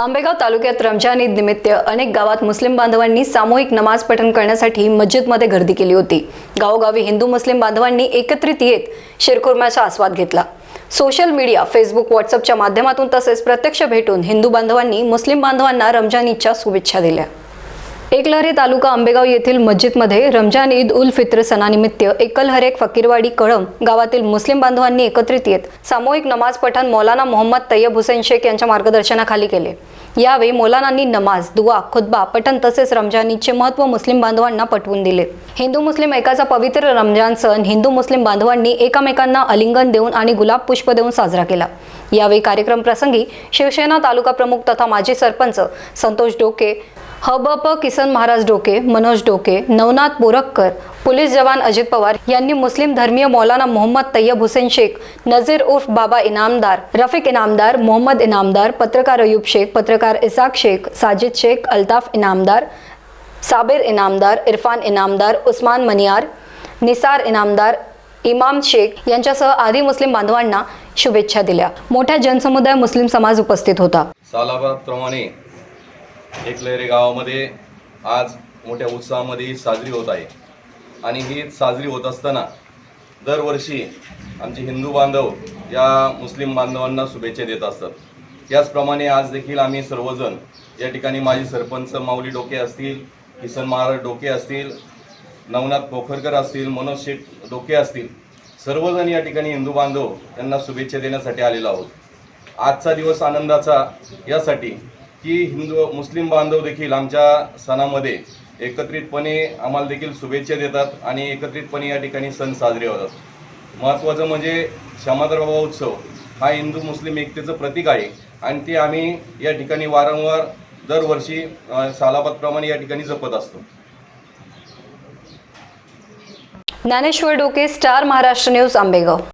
आंबेगाव तालुक्यात रमजान ईद निमित्त अनेक गावात मुस्लिम बांधवांनी सामूहिक नमाज पठण करण्यासाठी मस्जिदमध्ये गर्दी केली होती. गावोगावी हिंदू मुस्लिम बांधवांनी एकत्रित येत शिरखुर्म्याचा आस्वाद घेतला. सोशल मीडिया फेसबुक व्हॉट्सअपच्या माध्यमातून तसेच प्रत्यक्ष भेटून हिंदू बांधवांनी मुस्लिम बांधवांना रमजान ईदच्या शुभेच्छा दिल्या. एकलहरे तालुका आंबेगाव येथील मस्जिदमध्ये रमजान ईद उल फित्र सणानिमित्त एकलहरेक फकीरवाडी कळम गावातील मुस्लिम बांधवांनी एकत्रित येत सामूहिक नमाज पठण मौलाना मोहम्मद तय्यब हुसेन शेख यांच्या मार्गदर्शनाखाली केले. यावेळी मौलानांनी नमाज दुआ खुतबा पठण तसेच रमजान ईदचे महत्त्व मुस्लिम बांधवांना पटवून दिले. हिंदू मुस्लिम एकाचा पवित्र रमजान सण हिंदू मुस्लिम बांधवांनी एकमेकांना अलिंगन देऊन आणि गुलाब पुष्प देऊन साजरा केला. यावेळी कार्यक्रम प्रसंगी शिवसेना तालुका प्रमुख तथा माजी सरपंच संतोष डोके हबप किसन महाराज डोके मनोज डोके नवनाथ बोरक्कर पोलीस जवान अजित पवार यांनी मुस्लिम धर्मीय मौलाना मोहम्मद तय्यब हुसेन शेख नझीर उर्फ बाबा इनामदार रफिक इनामदार मोहम्मद इनामदार पत्रकार अयूब शेख पत्रकार इसाक शेख साजिद शेख अल्ताफ इनामदार साबिर इनामदार इरफान इनामदार उस्मान मनियार निसार इनामदार इमाम शेख यांच्यासह आदी मुस्लिम बांधवांना शुभेच्छा दिल्या. मोठ्या जनसमुदाय मुस्लिम समाज उपस्थित होता. सालाबादप्रमाणे एकलहरे गावामध्ये आज मोठ्या उत्साहामध्ये ही साजरी होत आहे. आणि ही साजरी होत असताना दरवर्षी आमचे हिंदू बांधव या मुस्लिम बांधवांना शुभेच्छा देत असतात. त्याचप्रमाणे आज देखील आम्ही सर्वजण या ठिकाणी माझी सरपंच माऊली डोके असतील किसन महाराज डोके असतील नवनाथ पोखरकर असतील मनोज शेठ डोके असतील सर्वजण या ठिकाणी हिंदू बांधव त्यांना शुभेच्छा देण्यासाठी आलेलो आहोत. आजचा दिवस आनंदाचा यासाठी की हिंदू मुस्लिम बांधव देखील आमच्या सणामध्ये एकत्रितपणे आम्हाला देखील शुभेच्छा देतात आणि एकत्रितपणे या ठिकाणी सण साजरे होतात. महत्त्वाचं म्हणजे क्षमादार बाबा उत्सव हा हिंदू मुस्लिम एकतेचं प्रतीक आहे आणि ते आम्ही या ठिकाणी वारंवार दरवर्षी सालापतप्रमाणे सालाबादप्रमाणे या ठिकाणी जपत असतो. ज्ञानेश्वर डोके स्टार महाराष्ट्र न्यूज आंबेगाव.